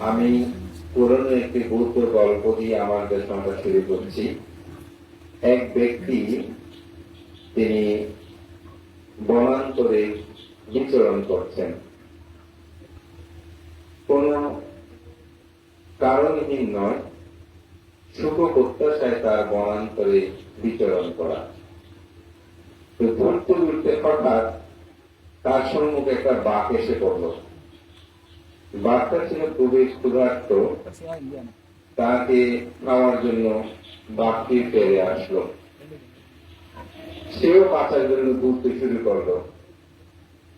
আমি পুরনো একটি গুরুত্ব গল্প দিয়ে আমার দেশনটা শুরু করছি। এক ব্যক্তি তিনি বনান্তরে বিচরণ করছেন। কোন কারণহীন নয়, সুখ প্রত্যাশায় তার বনান্তরে বিচরণ করা। ঘুরতে ঘুরতে হঠাৎ তার সম্মুখে একটা বাঘ এসে পড়ল। বাঘটা ছিল খুবই ক্ষুধার্ত তাকে খাওয়ার জন্য বাঘটি ফেরে আসলো। সেও বাঁচার জন্য ঘুরতে শুরু করল।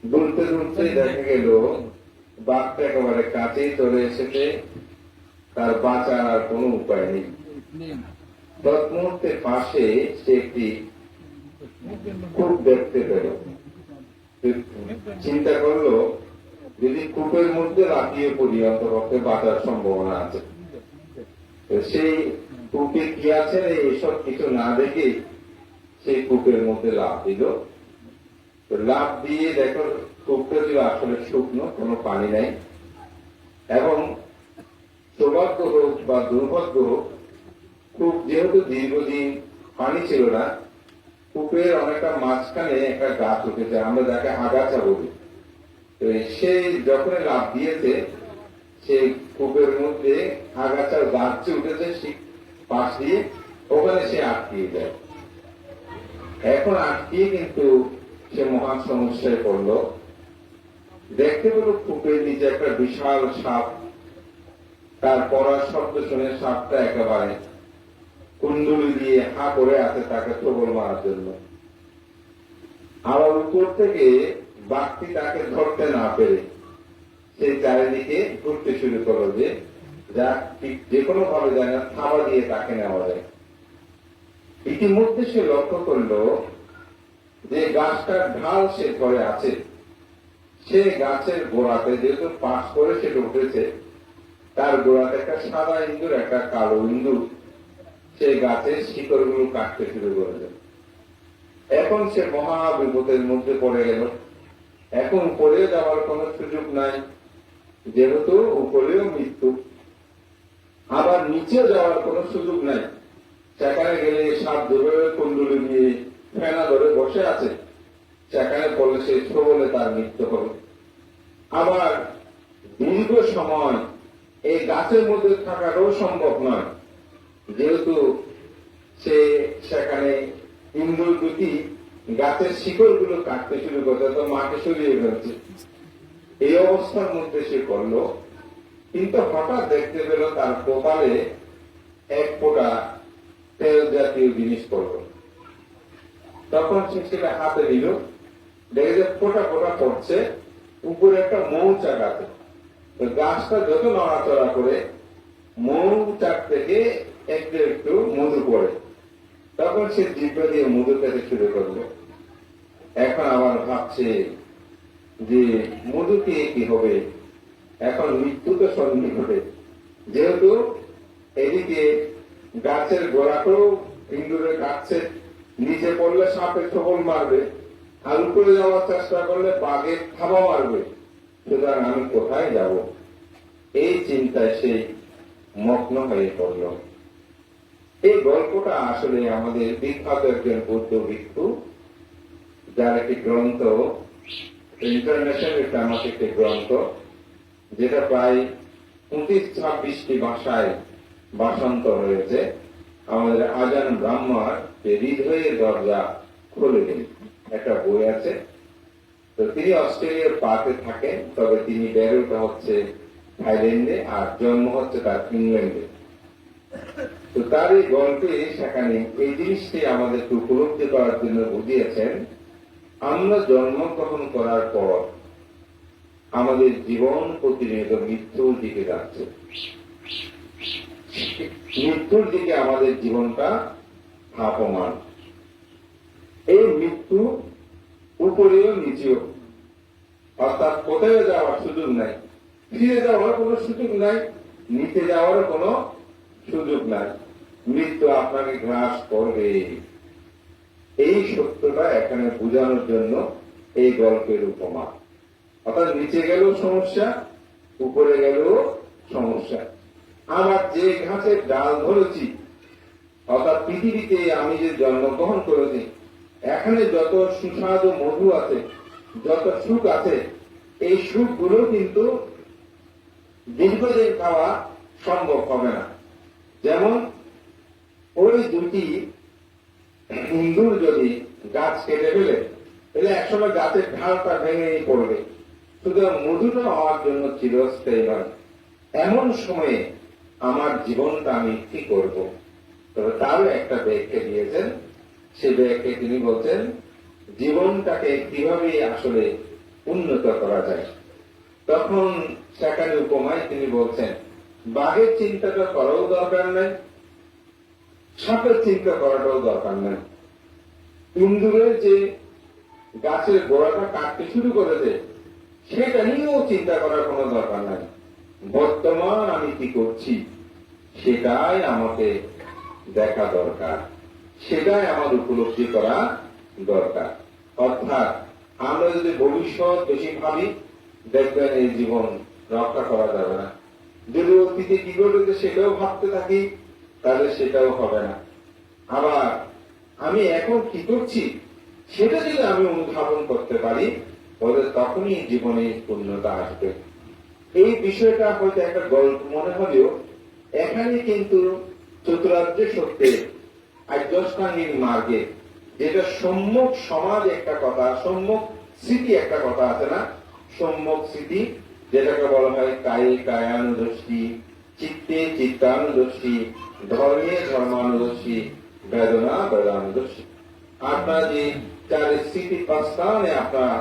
ঘুরতে ঘুরতে দেখা গেল বাঘটা একেবারে কাছেই চলে এসেছে। তার বাঁচার আর কোনো উপায় নেই। তৎমুহূর্তে পাশে সে একটি খুব দেখতে পেল। চিন্তা করল যদি কূপের মধ্যে লাফিয়ে পড়ি অন্তপক্ষে বাঁচার সম্ভাবনা আছে। সেই কূপে কি আছে এইসব কিছু না দেখে সেই কূপের মধ্যে লাভ দিল। লাভ দিয়ে দেখো, কূপটা ছিল আসলে শুকনো, কোনো পানি নাই। এবং সৌভাগ্য হোক বা দুর্ভাগ্য হোক, কূপ যেহেতু দীর্ঘদিন পানি ছিল না, কূপের অনেকটা মাঝখানে একটা গাছ উঠেছে, আমরা যাকে আগাছা বলি। সেই যখন লাভ দিয়েছে সেই কূপের মধ্যে আগাছার গাছ উঠেছে পাশ দিয়ে, ওখানে সে আটকিয়ে যায়। এখন আটকিয়ে কিন্তু সে মহান সমস্যায় পড়ল। দেখতে পেল কূপের নিচে একটা বিশাল সাপ। তার পড়ার শব্দ শুনে সাপটা একেবারে কুণ্ডুলি দিয়ে হা করে আছে তাকে প্রবল মারার জন্য। আবার উপর থেকে বাঘটি তাকে ধরতে না পেরে সে চারিদিকে ঘুরতে শুরু করল যে, যা ঠিক যে কোনো ভাবে যায় না থাবা দিয়ে তাকে নেওয়া যায়। ইতিমধ্যে সে লক্ষ্য করল যে গাছটার ঢাল সে ঘরে আছে। সে গাছের গোড়াতে যেহেতু পাশ করে সেটা উঠেছে, তার গোড়াতে একটা সাদা ইন্দুর একটা কালো ইন্দুর সেই গাছের শিকড়গুলো কাটতে শুরু করেছে এখন সে মহা বিপদের মধ্যে পড়ে গেল। এখন উপরে যাওয়ার কোনো সুযোগ নাই। যেহেতু উপরেও মৃত্যু, আবার নিচে যাওয়ার কোনো সুযোগ নাই। সেখানে গেলে সাপ ধরে কুণ্ডুলি নিয়ে ফেনা ধরে বসে আছে। সেখানে পড়লে সে বলে তার মৃত্যু হবে। আবার দীর্ঘ সময় এই গাছের মধ্যে থাকাটাও সম্ভব নয়। যেহেতু সে সেখানে ইন্দুর গাছের শিকড়গুলো কাটতে শুরু করছে তো মাকে সরিয়ে ফেলছে। এই অবস্থার মধ্যে সে করল। কিন্তু হঠাৎ দেখতে পেল তার কপালে এক ফোঁটা তেল জাতীয় জিনিস পড়ল। তখন সে সেটা হাতে নিল। দেখে যে ফোটা ফোটা পড়ছে, উপরে একটা মৌচাক আছে। গাছটা যত নড়াচড়া করে, মৌচাক থেকে একটু একটু মধু পড়ে। তখন সে জিব্বা দিয়ে মধু খেতে শুরু করল এখন আবার ভাবছে যে মধু খেয়ে কি হবে? এখন মৃত্যু তো সন্নিকটে যেহেতু এদিকে গাছের গোড়াকেও ইন্দুরে কাটছে নিচে পড়লে সাপে ঠোকল মারবে আর উপরে যাওয়ার চেষ্টা করলে বাঘে থাবা মারবে। সুতরাং আমি কোথায় যাব? এই চিন্তায় সে মগ্ন হয়ে পড়ল। এই গল্পটা আসলে আমাদের বিখ্যাত একজন বৌদ্ধ ভিক্ষু, যার একটি গ্রন্থ ইন্টারন্যাশনাল ফেমাস একটি গ্রন্থ, যেটা প্রায় পঁচিশ ছাব্বিশটি ভাষায় ভাষান্তর হয়েছে। আমাদের আজান ব্রাহ্মার যে হৃদয়ের দরজা খুলে দিন একটা বই আছে। তো তিনি অস্ট্রেলিয়ার পার্কে থাকেন, তবে তিনি বেড়ে হচ্ছে থাইল্যান্ডে আর জন্ম হচ্ছে তার ইংল্যান্ডে। তো তার এই গল্পে সেখানে এই জিনিসটি আমাদেরকে উপলব্ধি করার জন্য বুঝিয়েছেন, আমরা জন্মগ্রহণ করার পর আমাদের জীবন প্রতিনিয়ত মৃত্যুর দিকে যাচ্ছে। মৃত্যুর দিকে আমাদের জীবনটা ধাপমান এই মৃত্যু উপরেও নিচেও। অর্থাৎ কোথায় যাওয়ার সুযোগ নাই। ফিরে যাওয়ার কোনো সুযোগ নাই নিতে যাওয়ার কোনো সুযোগ নাই। মৃত্যু আপনাকে গ্রাস করবে। এই সত্যটা এখানে বোঝানোর জন্য এই গল্পের উপমা। অর্থাৎ নিচে গেলেও সমস্যা, উপরে গেলেও সমস্যা। আমার যে ঘাসের ডাল ধরেছি, অর্থাৎ পৃথিবীতে আমি যে জন্মগ্রহণ করেছি, এখানে যত সুস্বাদু মধু আছে, যত সুখ আছে, এই সুখগুলো কিন্তু দীর্ঘদিন খাওয়া সম্ভব হবে না। যেমন ওই দুটি ইন্দুর যদি গাছ কেটে ফেলে, তাহলে একসময় গাছের ঢালটা ভেঙেই পড়বে। সুতরাং মধুটা হওয়ার জন্য চিরস্থায়ী নয়। এমন সময়ে আমার জীবনটা আমি কি করব? তবে তারও একটা ব্যাখ্যা দিয়েছেন। সে ব্যাখ্যে তিনি বলছেন, জীবনটাকে কীভাবে আসলে উন্নত করা যায়? তখন সেখানে উপমায় তিনি বলছেন, বাঘের চিন্তাটা করাও দরকার নাই। সাপের চিন্তা করাটাও দরকার নাই ইন্দুরের যে গাছের গোড়াটা কাটতে শুরু করেছে, সেটা নিয়েও চিন্তা করার কোনো দরকার নাই। বর্তমান আমি কি করছি, সেটাই আমাকে দেখা দরকার। সেটাই আমার উপলব্ধি করা দরকার। অর্থাৎ আমরা যদি ভবিষ্যৎ বেশি ভাবি, দেখবেন এই জীবন রক্ষা করা যাবে না। যদি অতীতে কি ঘটেছে সেটাও ভাবতে থাকি তাহলে সেটাও হবে না। আবার আমি এখন কি করছি? সেটা যদি আমি অনুধাবন করতে পারি, তাহলে তখনই জীবনে পূর্ণতা আসবে। এই বিষয়টা হয়তো একটা গল্প মনে হলেও, এখানে কিন্তু চতুরার্য সত্যের আর্যস্থানীর মার্গে যেটা সম্মুখ সমাজ একটা কথা সম্মুখ স্মৃতি একটা কথা আছে না? সম্মুখ স্মৃতি, যেটাকে বলা হয় কায়ে কায়ানুদর্শী চিত্তে চিত্তানুদর্শী ধর্মে ধর্মানুদর্শী বেদনা বেদানুদর্শী আপনারা যে চার স্মৃতি প্রস্থানে আপনারা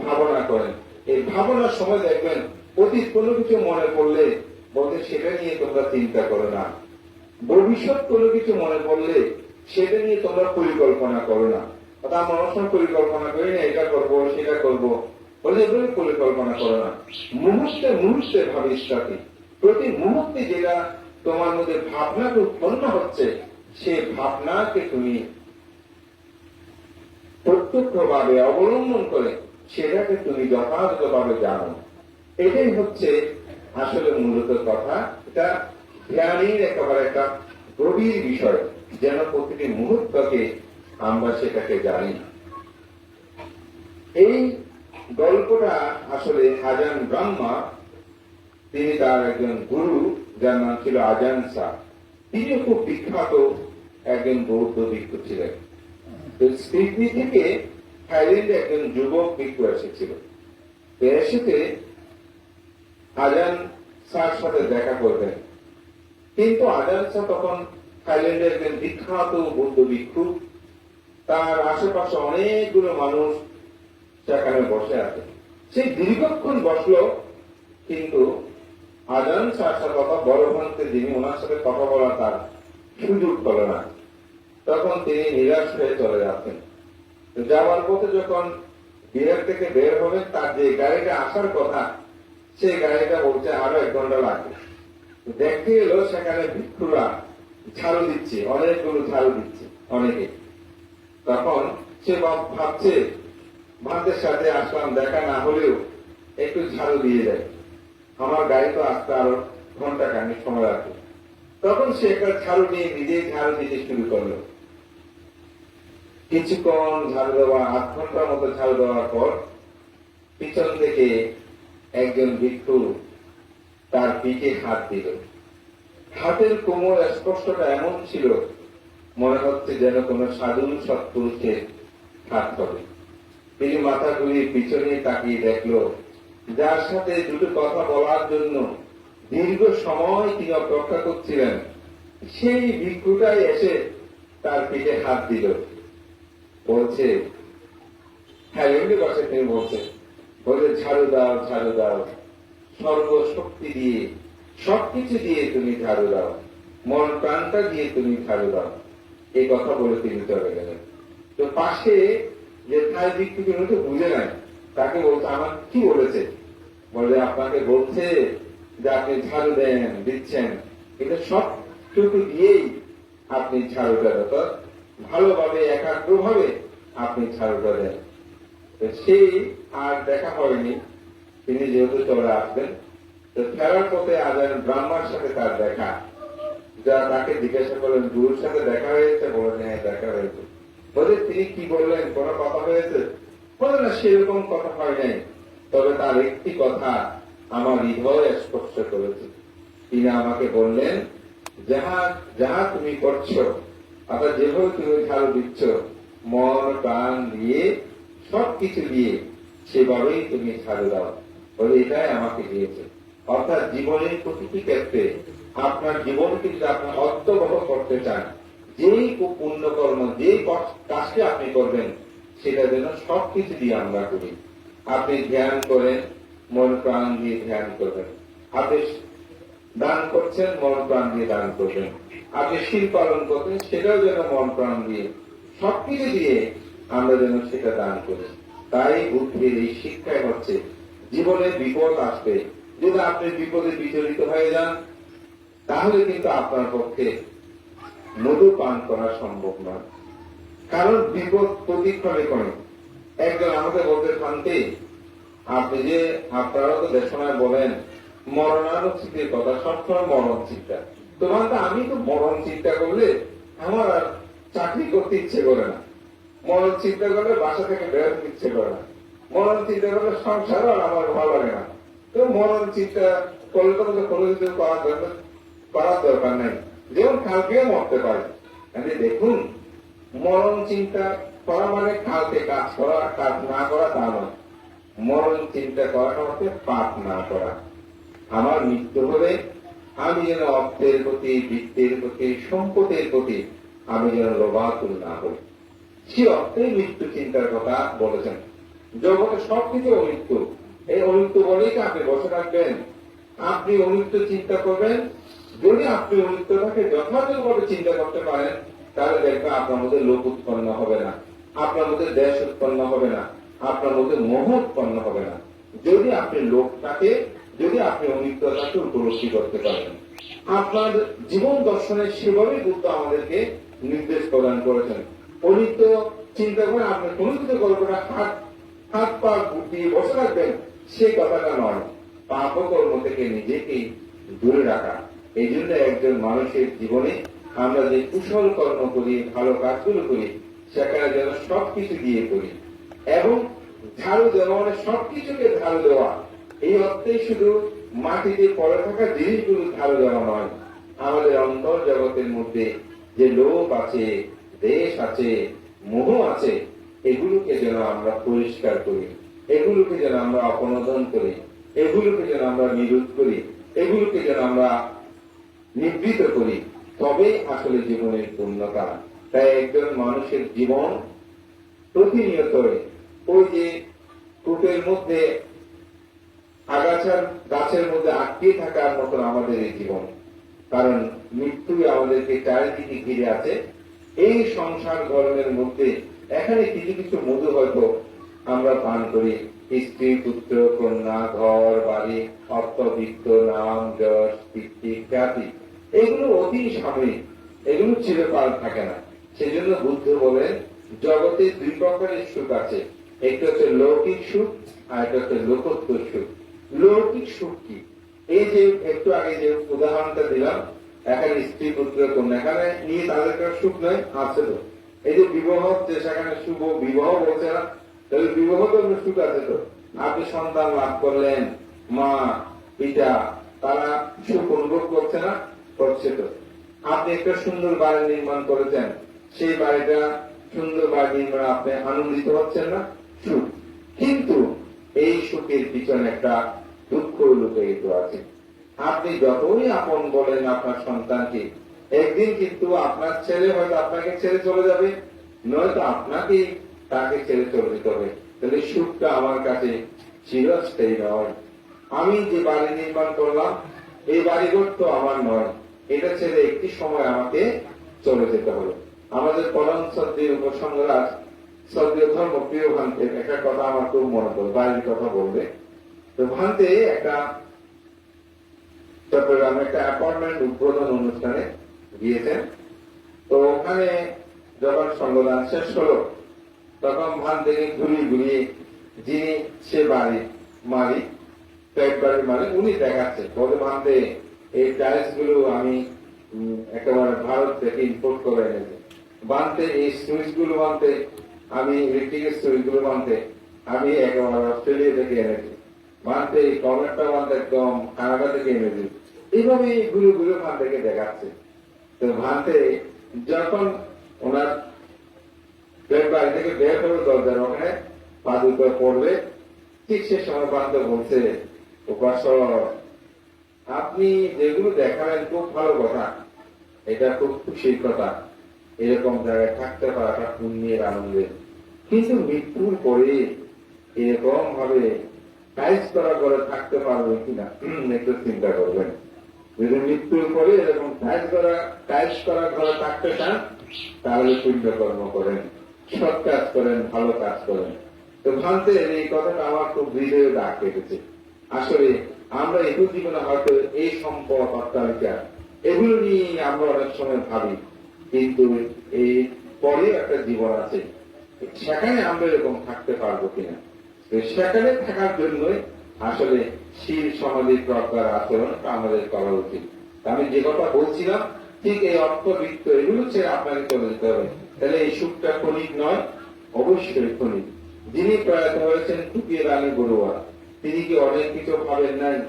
ভাবনা করেন এই ভাবনার সময় দেখবেন অতীত কোনো কিছু মনে পড়লে বলতে সেটা নিয়ে তোমরা চিন্তা করো না ভবিষ্যৎ কোনো কিছু মনে পড়লে সেটা নিয়ে তোমরা পরিকল্পনা করো না অর্থাৎ আমরা অনেক পরিকল্পনা করি না এটা করব সেটা করব বলে পরিকল্পনা করো না মুহূর্তে মুহূর্তে ভাবিস প্রতি মুহূর্তে যেটা তোমার মধ্যে ভাবনাটা উৎপন্ন হচ্ছে, সে ভাবনাকে তুমি প্রত্যক্ষভাবে অবলম্বন করে সেটাকে তুমি যথাযথভাবে জানো। এটাই হচ্ছে আসলে মূলত কথা। এটা জ্ঞানীর একেবারে একটা গভীর বিষয়, যেন প্রতিটি মুহূর্তকে আমরা সেটাকে জানি। এই গল্পটা আসলে আজান ব্রহ্মা তিনি তার একজন গুরু, যার নাম ছিল আজান শাহ। তিনিও খুব বিখ্যাত একজন বৌদ্ধ ভিক্ষু ছিলেন। তো সিডনি থেকে থাইল্যান্ডে একজন যুবক ভিক্ষু এসেছিল। তো এসেছে আজান শাহর সাথে দেখা করবেন। কিন্তু আজান শাহ তখন থাইল্যান্ডের একজন বিখ্যাত বৌদ্ধ ভিক্ষু। তার আশেপাশে অনেকগুলো মানুষ সেখানে বসে আছে। সেই দীর্ঘক্ষণ বসল, কিন্তু আজান সাথে কথা বড় ভাঙতে যিনি ওনার সাথে কথা বলা তার সুযোগ পেল না। তখন তিনি নিরাশ হয়ে চলে যাচ্ছেন। যাওয়ার পথে যখন বিহার থেকে বের হবে, তার যে গাড়িটা আসার কথা, সেই গাড়িটা বলছে, আরও এক ঘণ্টা লাগবে। দেখতে এলো সেখানে ভিক্ষুরা ঝাড়ু দিচ্ছে, অনেকগুলো ঝাড়ু দিচ্ছে, অনেকে। তখন সে ভাব- ভাবছে, ভাতের সাথে আসলাম, দেখা না হলেও একটু ঝাড়ু দিয়ে যায় আমার গাড়ি তো আসতে আরও ঘণ্টা খানিক সময় লাগবে তখন সে একটা ঝাড়ু নিয়ে নিজেই ঝাড়ু দিতে শুরু করল। কিছুক্ষণ ঝাড়ু দেওয়া, আধ ঘণ্টার মতো ঝাড়ু দেওয়ার পর পিছন থেকে একজন ভিক্ষু তার পিঠে হাত দিল। হাতের কোমর স্পষ্টটা এমন ছিল, মনে হচ্ছে যেন কোন সাধু সৎপুরুষের হাত হবে তিনি মাথা ঘুরিয়ে পিছনে তাকিয়ে দেখল যার সাথে দুটো কথা বলার জন্য দীর্ঘ সময় তিনি অপেক্ষা করছিলেন। সেই ভিক্ষুটাই এসে তার পিঠে হাত দিল। বলছে হ্যাঁ এমনি বসে তিনি বলছে, বলে, ঝাড়ু দাও ঝাড়ু দাও। সর্বশক্তি দিয়ে, সবকিছু দিয়ে তুমি ঝাড়ু দাও। মন প্রাণটা দিয়ে তুমি ঝাড়ু দাও। এই কথা বলে তিনি চলে গেলেন। তো পাশে যে থাই ভিক্ষুকে তো বুঝে নাই তাকে বলছে আমার কি বলেছে? বলে, আপনাকে বলছে যে আপনি ঝাড়ু দেন, দিচ্ছেন। এটা সবটুকু দিয়েই আপনি ঝাড়ুটা অর্থাৎ ভালোভাবে, একাগ্রভাবে আপনি ঝাড়ুটা দেন। সেই আর দেখা হয়নি। তিনি যেহেতু চলে আসবেন, তো ফেরার পথে আজান ব্রাহ্মার সাথে তার দেখা। যা তাকে জিজ্ঞাসা করলেন, গুরুর সাথে দেখা হয়েছে? বলেন হ্যাঁ দেখা হয়েছে। বলে, তিনি কি বললেন? কোনো কথা হয়েছে? বলে না সেরকম কথা হয় নাই। তবে তার একটি কথা আমার হৃদয় স্পর্শ করেছে। তিনি আমাকে বললেন, যাহা যাহা তুমি করছ, অর্থাৎ যেভাবে তুমি ঝাড়ু দিচ্ছ মন প্রাণ দিয়ে, সবকিছু দিয়ে, সেভাবেই তুমি ঝাড়ু দাও। বলে এটাই আমাকে দিয়েছে। অর্থাৎ জীবনের প্রতিটি ক্ষেত্রে আপনার জীবনকে যদি আপনি অর্থবহ করতে চান। যেই পুণ্যকর্ম কর- কাজটি আপনি করবেন সেটা যেন সবকিছু দিয়ে আমরা করি। আপনি ধ্যান করেন, মন প্রাণ দিয়ে ধ্যান করবেন। আপনি দান করছেন, মন প্রাণ দিয়ে দান করবেন। আপনি শিল পালন করবেন সেটাও যেন মন প্রাণ দিয়ে, সবকিছু দিয়ে আমরা যেন সেটা দান করি। তাই বুদ্ধির এই শিক্ষায় হচ্ছে, জীবনে বিপদ আসবে। যদি আপনি বিপদে বিচলিত হয়ে যান, তাহলে কিন্তু আপনার পক্ষে মধু পান করা সম্ভব নয়। কারণ বিপদ প্রতিক্ষণে করে। একজন আমাকে বলতে শান্তি। আপনি যে আপনারা তো দেশনায় বলেন মরণানুচিতের কথা, সবসময় মরণ চিন্তা তোমার তো আমি তো মরণ চিন্তা করলে আমার আর চাকরি করতে ইচ্ছে করে না। মরণ চিন্তা করলে বাসা থেকে বেরোতে ইচ্ছে করে না। মরণ চিন্তা করলে সংসারও আর আমার ভালো লাগে না। তো মরণ চিন্তা করলে তো কোনো কিছু করার দরকার করার দরকার নেই। যেমন কালকেও মরতে পারে। মানে দেখুন মরণ চিন্তা করা মানে কালকে কাজ করা, কাজ না করা তা নয়। মরণ চিন্তা করাটা হচ্ছে পাপ না করা। আমার মৃত্যু হলে আমি যেন অর্থের প্রতি, বৃত্তের প্রতি, সম্পদের প্রতি, আমি যেন লোভাতুল না হই। সে অর্থেই মৃত্যু চিন্তার কথা বলেছেন। জগতে সবকিছু অমৃত্যু। এই অমৃত্যু বলেই কি আপনি বসে থাকবেন। আপনি অমৃত্যু চিন্তা করবেন। যদি আপনি অমৃত্যুটাকে যথাযথভাবে চিন্তা করতে পারেন তাহলে দেখবেন আপনার মধ্যে লোক উৎপন্ন হবে না। আপনার মধ্যে দেশ উৎপন্ন হবে না। আপনার মধ্যে মোহ উৎপন্ন হবে না। যদি আপনি লোকটাকে যদি আপনি অমৃত্যতাকে উপলব্ধি করতে পারেন। আপনার জীবন দর্শনের সেভাবেই বুদ্ধ আমাদেরকে নির্দেশ প্রদান করেছেন। অনিত্য, চিন্তা করে আপনি কোনো কিছু করবেন হাত হাত পা দিয়ে বসে রাখবেন সেই কথাটা নয়। পাপ কর্ম থেকে নিজেকে দূরে রাখা। এই জন্য একজন মানুষের জীবনে আমরা যে কুশল কর্ম করি, ভালো কাজগুলো করি, সেখানে যেন সবকিছু দিয়ে করি এবং ঝাড়ু দেওয়া মানে সবকিছুকে ঝাড়ু দেওয়া, এই অর্থে শুধু মাটিতে পড়ে থাকা জিনিসগুলো ঝাড়ু দেওয়া নয়। আমাদের অন্তর জগতের মধ্যে যে লোভ আছে, দেশ আছে, মোহ আছে, এগুলোকে যেন আমরা পরিষ্কার করি, এগুলোকে যেন আমরা অপনোদন করি, এগুলোকে যেন আমরা নিরোধ করি, এগুলোকে যেন আমরা নিবৃত করি। তবে আসলে জীবনের পূর্ণতা তাই একজন মানুষের জীবন প্রতিনিয়ত ওই যে কূপের মধ্যে আগাছার গাছের মধ্যে আটকে থাকার মতন আমাদের এই জীবন। কারণ মৃত্যু আমাদেরকে চারিদিকে ঘিরে আছে। এই সংসার গরমের মধ্যে এখানে কিছু কিছু মধু হয়তো আমরা পান করি। স্ত্রী, পুত্র, কন্যা, ঘর, বাড়ি, অর্থবিত্ত, নাম, যশ কীর্তি খ্যাতি এগুলো অতি সাময়িক এগুলো চিরকাল থাকে না। সেজন্য বুদ্ধ বলেন, জগতে দুই প্রকারের সুখ আছে। একটা হচ্ছে লৌকিক সুখ, আর একটা হচ্ছে লোকোত্তর সুখ। লৌকিক সুখ কি? এই যে একটু আগে যে উদাহরণটা দিলাম, এখানে স্ত্রী, পুত্র, কন্যা, এখানে নিয়ে তাদের কাছে সুখ নয় আছে তো। এই যে বিবাহ হচ্ছে, সেখানে শুভ বিবাহ বলছে না? তাহলে বিবাহ তো সুখ আছে তো। আপনি সন্তান লাভ করলেন, মা, পিতা, তারা সুখ অনুভব করছে না? করছে তো আপনি একটা সুন্দর বাড়ি নির্মাণ করেছেন। সেই বাড়িটা সুন্দর বাড়ি নির্মাণ আপনি আনন্দিত হচ্ছেন না? সুখ কিন্তু এই সুখের পিছনে একটা দুঃখ লুকিয়ে আছে। আপনি যতই আপন বলেন আপনার সন্তানকে, একদিন কিন্তু আপনার ছেলে হয়তো আপনাকে ছেড়ে চলে যাবে, নয়তো আপনাকে তাকে ছেড়ে চলে যেতে হবে। তাহলে সুখটা আমার কাছে চিরস্থায়ী নয়। আমি যে বাড়ি নির্মাণ করলাম, এই বাড়িঘর তো আমার নয়। এটা ছেড়ে একটি সময় আমাকে চলে যেতে হবে আমাদের পরম শ্রদ্ধেয় উপসংরাজ শ্রদ্ধেয় ধর্ম প্রিয় ভান্তের একটা কথা আমার খুব মনে পড়ে বাড়ির কথা বলবে। তো ভান্তে একটা চট্টগ্রামে একটা অ্যাপয়েন্টমেন্ট উদ্বোধন অনুষ্ঠানে গিয়েছেন। তো ওখানে যখন সঙ্গদান শেষ হলো, তখন ভান থেকে ঘুরিয়ে ঘুরিয়ে যিনি সে বাড়ি মালিক, পেট বাড়ির মালিক, উনি দেখাচ্ছে। বলে ভান্তে এই টাইলসগুলো আমি একেবারে ভারত থেকে ইম্পোর্ট করে এনেছে। বানতে, এই সুইচগুলো বানতে, আমি ইলেকট্রিক সুইচগুলো বানতে, আমি একেবারে অস্ট্রেলিয়া থেকে এনেছি। বানতে, এই টমেটো বানতে একদম কানাডা থেকে এনেছি। এইভাবে এই গুলো গুলো ভান থেকে দেখাচ্ছে। তো ভানতে যখন ওনার বাড়ি থেকে বের করে দরজার ওখানে, পা দুটো পড়বে, ঠিক সে সময় বান্ধব বলছে উপাসক আপনি যেগুলো দেখালেন খুব ভালো কথা। এটা খুব খুশির কথা। এরকম জায়গায় থাকতে পারাটা পুণ্যের আনন্দের কিন্তু মৃত্যুর পরে এরকম ভাবে কাজ করা করে থাকতে পারবে কিনা একটু চিন্তা করবেন। যদি মৃত্যুর পরে এরকম কাজ করা কাজ করা ঘরে থাকতে চান, তাহলে পুণ্য কর্ম করেন। সৎ কাজ করেন, ভালো কাজ করেন। তো ভাবতে এই কথাটা আমার খুব হৃদয়ে দাগ কেটেছে। আসলে আমরা একটু জীবনে হয়তো এই সম্পদ অট্টালিকা এগুলো নিয়ে আমরা অনেক সময় ভাবি, কিন্তু এই পরে একটা জীবন আছে, সেখানে আমরা এরকম থাকতে পারব কিনা? সেখানে থাকার জন্যই আসলে শিল সমাধি প্রকার আচরণ আমাদের করা উচিত। আমি যে কথা বলছিলাম, ঠিক এই অর্থবিত্ত এগুলো ছেড়ে আপনাকে চলে যেতে হবে। তাহলে এই সুখটা ক্ষণিক নয়, অবশ্যই ক্ষণিক। যিনি প্রয়াত হয়েছেন টুকিয়ে রানী বড়ুয়া তিনি কি অনেক কিছু ভাবেন নাই?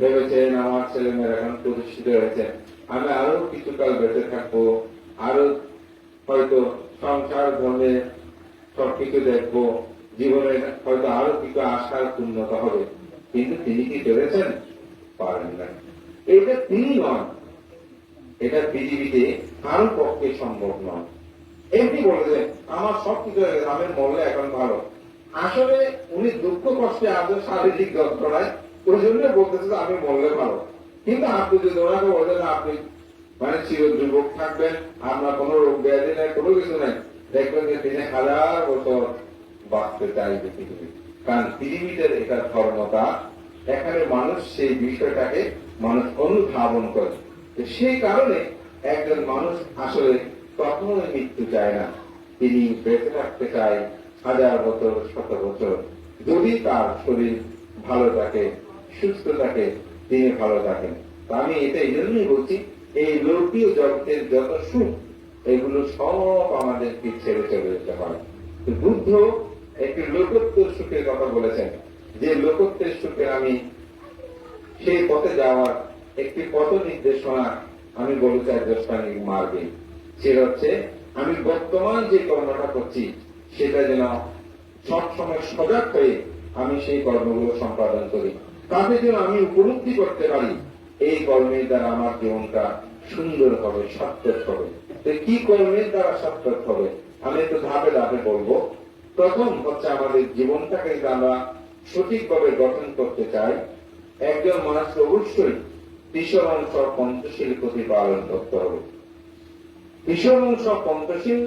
ভেবেছেন আমার ছেলে মেয়েরা এখন প্রতিষ্ঠিত হয়েছে। আমি আরও কিছুকাল বেঁচে থাকব, আরও হয়তো সংসার, ধর্মে সবকিছু দেখব, জীবনে হয়তো আরও কিছু আশার উন্নত হবে। কিন্তু তিনি কি পেরেছেন? পারেন না এটা তিনি নন। এটা পৃথিবীতে কারও পক্ষে সম্ভব নয়। এমনি বলেছেন আমার সব কিছু হয়ে গেছে, আমি মরলে এখন ভালো। আসলে উনি দুঃখ কষ্টে আছে শারীরিক যন্ত্রণায় ওই জন্য বলতেছে যে আমি মরলে ভালো। কিন্তু আপনি যদি ওনাকে বলেন আপনি মানে চির যুবক থাকবেন, আপনার কোনো রোগ ব্যাধি নাই, কোনো কিছু নাই, দেখবেন যে তিনি হাজার বছর বাঁচতে চাইবে পৃথিবী কারণ পৃথিবীতে এটা ধর্মতা, এখানে মানুষ সেই বিষয়টাকে মানুষ অনুধাবন করে। সেই কারণে একজন মানুষ আসলে কখনোই মৃত্যু চায় না। তিনি বেঁচে থাকতে চায় হাজার বছর, শত বছর। যদি তার শরীর ভালো থাকে, সুস্থ থাকে, তিনি ভালো থাকেন। আমি এটা এই জন্যই বলছি, এই লৌকীয় জগতের যত সুখ, এগুলো সব আমাদেরকে ছেড়ে চলে যেতে হয়। বুদ্ধ একটি লোকত্ব সুখের কথা বলেছেন। যে লোকত্বের সুখে আমি সেই পথে যাওয়ার একটি পথ নির্দেশনা আমি বলতে চাই, দোস্তানি মার্গে সেটা হচ্ছে, আমি বর্তমান যে কর্মটা করছি সেটা যেন সবসময় সজাগ হয়ে আমি সেই কর্মগুলো সম্পাদন করি। তাতে যেন আমি উপলব্ধি করতে পারি, এই কর্মের দ্বারা আমার জীবনটা সুন্দর হবে, সার্থক হবে। কি কর্মের দ্বারা সার্থক হবে, আমি একটু ধাপে ধাপে বলব। প্রথম হচ্ছে আমাদের জীবনটাকে আমরা সঠিকভাবে গঠন করতে চাই, একজন মানুষকে অবশ্যই ঈশ্বর অংশ পঞ্চশীল প্রতিপালন করতে হবে। ঈশ্বর অংশ পঞ্চশীল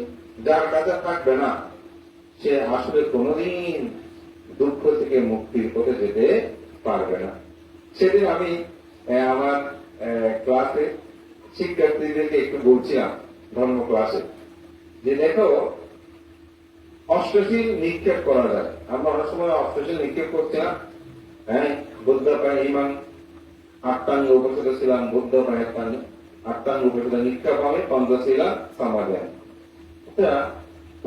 যার কাছে থাকবে না সে আসলে কোনোদিন দুঃখ থেকে মুক্তির পথে যেতে পারবে না। সেদিন আমি আমার ক্লাসে শিক্ষার্থীদেরকে একটু বলছিলাম ধর্ম ক্লাসে যে দেখো অষ্টশীল নিক্ষেপ করা যায়। আমরা অনেক সময় অষ্টশীল নিক্ষেপ করছিলাম। হ্যাঁ বুদ্ধ প্রায় ইমান আটটাঙ্গ উপস্থিত ছিলাম বুদ্ধ প্রায় আটটাঙ্গ উপস্থিত নিক্ষেপ হবে পঞ্চশীলা সমাধান আচ্ছা,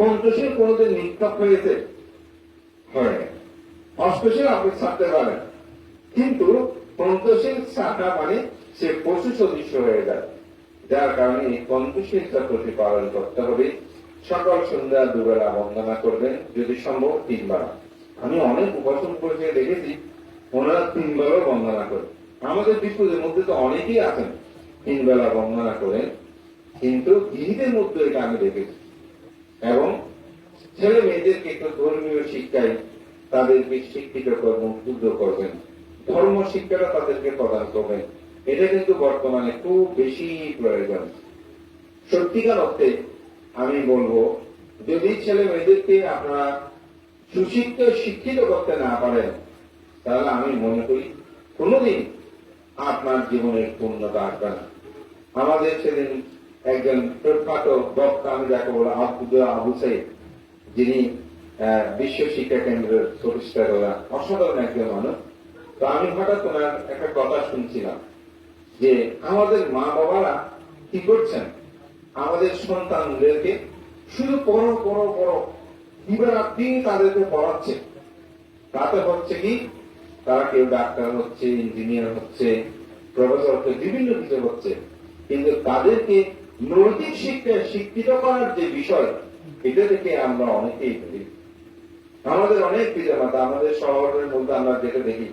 পঞ্চশীল কোনদিন নিক্ষেপ হয়েছে? হয়। অষ্টশীল আপনি ছাড়তে পারেন। কিন্তু পঞ্চশীল ছাটা মানে সে পশু সদৃশ্য হয়ে যায়। যার কারণে পঞ্চশীলটা প্রতিপালন করতে হবে। সকাল, সন্ধ্যা, দুবেলা বন্দনা করবেন, যদি সম্ভব তিনবার। আমি অনেক উপাসন করেছে, দেখেছি। ওনারা তিন বেলাও বন্দনা করেন। আমাদের বিপুলের মধ্যে তো অনেকেই আছেন। তিন বেলা বন্দনা করেন। কিন্তু গৃহীদের মধ্যে এটা আমি দেখেছি। এবং ছেলে মেয়েদেরকে একটু ধর্মীয় শিক্ষায় তাদেরকে শিক্ষিত করবেন উদ্বুদ্ধ করবেন। ধর্ম শিক্ষাটা তাদেরকে প্রদান করবেন। এটা কিন্তু বর্তমানে খুব বেশি প্রয়োজন। সত্যিকার অর্থে আমি বলব, যদি ছেলে মেয়েদেরকে আপনারা সুশিক্ষিত শিক্ষিত করতে না পারেন, তাহলে আমি মনে করি কোনোদিন আপনার জীবনের পূর্ণতা আসবে না। আমাদের সেদিন একজন প্রখ্যাত বক্তা আমি যাকে বলো, আব্দুল আবু সাইদ, যিনি বিশ্ব শিক্ষা কেন্দ্রের প্রতিষ্ঠা করা অসাধারণ একজন মানুষ। তো আমি হঠাৎ ওনার একটা কথা শুনছিলাম যে আমাদের মা বাবারা কি করছেন? আমাদের সন্তানদেরকে শুধু পড়ো পড়ো পড়ো দিবা রাত্রি তাদেরকে পড়াচ্ছে। তাতে হচ্ছে কি? তারা কেউ ডাক্তার হচ্ছে, ইঞ্জিনিয়ার হচ্ছে, প্রফেসর হচ্ছে, বিভিন্ন কিছু হচ্ছে। কিন্তু তাদেরকে নৈতিক শিক্ষায় শিক্ষিত করার যে বিষয়, এটা থেকে আমরা অনেকেই ভুলি আমাদের অনেক পিতামাতা আমাদের শহরের মধ্যে আমরা যেটা দেখি,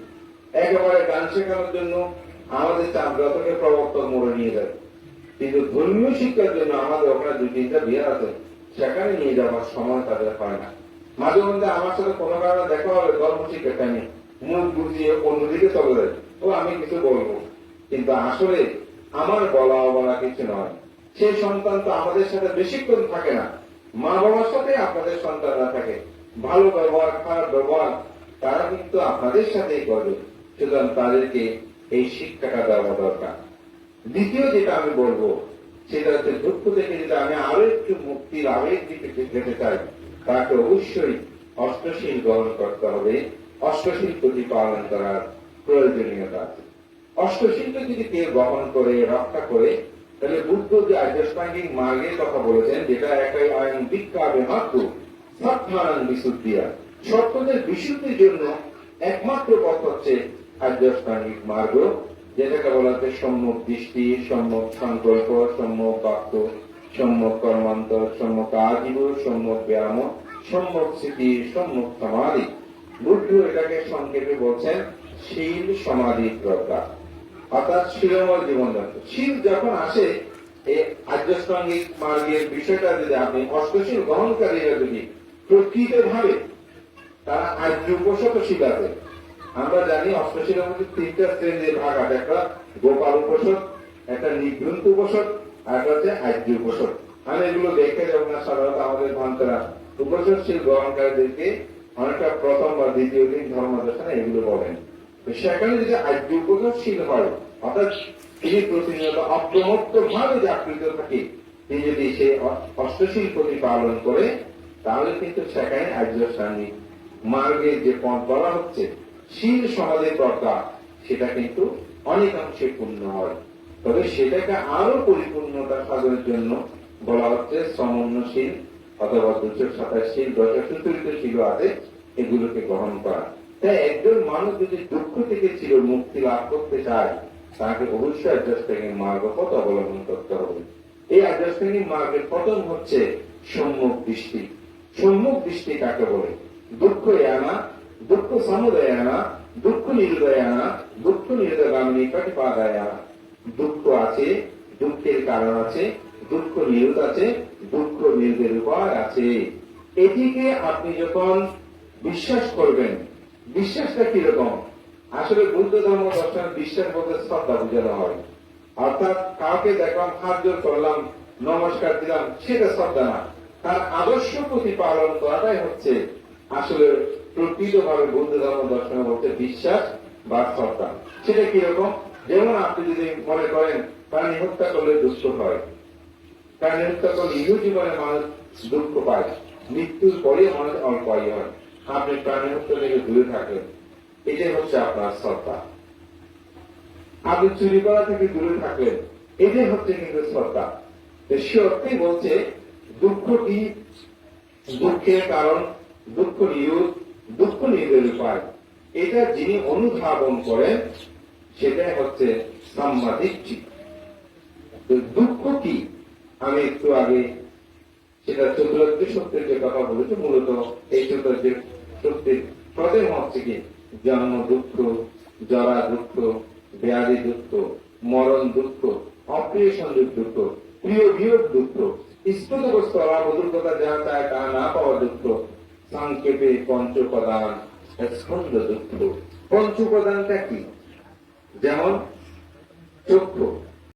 একেবারে গান শেখানোর জন্য আমাদের চাঁদগাতকে প্রবর্তক মোড়ে নিয়ে যায়। কিন্তু ধর্মীয় শিক্ষার জন্য আমাদের ওখানে দুই, তিনটা বিহার আছে, সেখানে নিয়ে যাওয়ার সময় তাদের হয় না। মাঝে মধ্যে আমার সাথে কোনো কারণে দেখা হবে, ধর্ম শিক্ষাটা নিয়ে। মুখ বুঝিয়ে অন্যদিকে চলে যায়। ও আমি কিছু বলব। কিন্তু আসলে আমার বলা বলা কিছু নয়। সেই সন্তান তো আমাদের সাথে বেশিক্ষণ থাকে না। মা বাবার সাথে আপনাদের সন্তানরা থাকে। ভালো ব্যবহার, খারাপ ব্যবহার, তারা কিন্তু আপনাদের সাথেই করবে সুতরাং তাদেরকে এই শিক্ষাটা দেওয়া দরকার। দ্বিতীয় যেটা আমি বলব, সেটা হচ্ছে দুঃখ থেকে যদি আমি আরও একটু মুক্তির আবেগ দিকে যেতে চাই, তাকে অবশ্যই অষ্টশীল গ্রহণ করতে হবে। অষ্টশীল প্রতিপালন করার প্রয়োজনীয়তা আছে। অষ্টশীলকে যদি কেউ গ্রহণ করে, রক্ষা করে তাহলে বুদ্ধ যে আর্যষ্টাঙ্গিক মার্গের কথা বলেছেন, যেটা একাই আইন বিজ্ঞাবে মাত্র, সৎমানন বিশুদ্ধিয়া। সত্যদের বিশুদ্ধির জন্য একমাত্র পথ হচ্ছে আর্যষ্টাঙ্গিক মার্গ, যেটাকে বলা হচ্ছে সম্যক দৃষ্টি, সম্যক সংকল্প, সম্যক বাক্য, সম্যক কর্মান্তর সম্যক আজীব, সম্যক ব্যায়াম, সম্যক স্মৃতি, সম্যক সমাধি। বুদ্ধ এটাকে সংক্ষেপে বলছেন, শীল সমাধি প্রজ্ঞা অর্থাৎ শিলময় জীবনযাত্রা শীল যখন আসে এই আর্যস্তাঙ্গিক মার্গের বিষয়টা যদি আপনি অষ্টশীল গ্রহণকারীরা যদি প্রকৃত ভাবে তারা আর্য উপসত শীল আছে আমরা জানি অষ্টশীলের মধ্যে তিনটা শ্রেণির ভাগ আছে। একটা গোপাল উপসদ একটা নিবৃন্ত উপসদ আর একটা হচ্ছে আর্য উপসদ আমি এগুলো দেখে যখন সাধারণত আমাদের ভ্রান্তরা উপসদশীল গ্রহণকারীদেরকে অনেকটা প্রথম বা দ্বিতীয় দিন ধর্ম দর্শনে এগুলো বলেন। সেখানে যদি উপসদশীল হয়, অর্থাৎ তিনি প্রতিনিয়ত অপ্রমত্ত ভাবে জাগৃত থাকে তিনি যদি সে অষ্টশীল প্রতিপালন করে, তাহলে কিন্তু সেখানে আর্য স্বামী মার্গে যে পথ বলা হচ্ছে, শীল সমাজের প্রজ্ঞা সেটা কিন্তু অনেকাংশে পূর্ণ হয়। তবে সেটাকে আরও পরিপূর্ণতা সাধনের জন্য বলা হচ্ছে সমন্বশীল অথবা দুশো সাতাশশীল শীল আছে এগুলোকে গ্রহণ করা। তাই একজন মানুষ যদি দুঃখ থেকে ছিল মুক্তি লাভ করতে চায়, তাকে অবশ্যই আধ্যাত্মিক মার্গ পথ অবলম্বন করতে হবে। এই আধ্যাত্মিক মার্গের পতন হচ্ছে সম্মুখ দৃষ্টি। সম্মুখ দৃষ্টি কাকে বলে? দুঃখ আনা দুঃখ সমুদয় আনা দুঃখ নিরুদয় আনা দুঃখ নিরুদগামিনী প্রতিপাদায় আনা দুঃখ আছে, দুঃখের কারণ আছে, দুঃখ নিরোধ আছে, দুঃখ নিরোধের উপায় আছে। এটিকে আপনি যখন বিশ্বাস করবেন বিশ্বাসটা কীরকম? আসলে বুদ্ধ ধর্ম দর্শন বিশ্বাস বলতে শ্রদ্ধা বোঝানো হয়। অর্থাৎ কাউকে দেখলাম হাত জোর করলাম, নমস্কার দিলাম, সেটা শ্রদ্ধা না। তার আদর্শ প্রতিপালন করাটাই হচ্ছে আসলে প্রকৃতভাবে বৌদ্ধ ধর্ম দর্শন বলতে বিশ্বাস বা শ্রদ্ধা। সেটা কীরকম? যেমন আপনি যদি মনে করেন, প্রাণী হত্যা করলে দুঃখ হয়। প্রাণী হত্যা করলে ইহু জীবনে মানুষ দুঃখ পায়। মৃত্যুর পরে মানুষ অল্প হয়। আপনি প্রাণী হত্যা থেকে দূরে থাকেন। এটাই হচ্ছে আপনার শ্রদ্ধা। আপনি চুরি করা থেকে দূরে থাকলেন, এটাই হচ্ছে কিন্তু শ্রদ্ধা। সে অর্থেই বলছে দুঃখ কি দুঃখের কারণ, দুঃখ নিরোধ দুঃখ নিরোধের উপায় এটা যিনি অনুধাবন করেন, সেটাই হচ্ছে সাম্মাদিকটি দুঃখ কি? আমি একটু আগে সেটা চতুর্থ সত্যের যে কথা বলেছি, মূলত এই চতুর্থ সত্যের প্রথম হচ্ছে কি জন্ম দুঃখ, জরা দুঃখ, ব্যাধি দুঃখ, মরণ দুঃখ সংযোগ দুঃখ, প্রিয় বিয়োগ দুঃখ স্ফুটগ্রস্ত অলাভদুর্গতা যা চায় তা না পাওয়া দুঃখ, সংক্ষেপে পঞ্চপ্রদান স্কন্দ দুঃখ। পঞ্চপ্রদানটা কি? যেমন চক্ষু।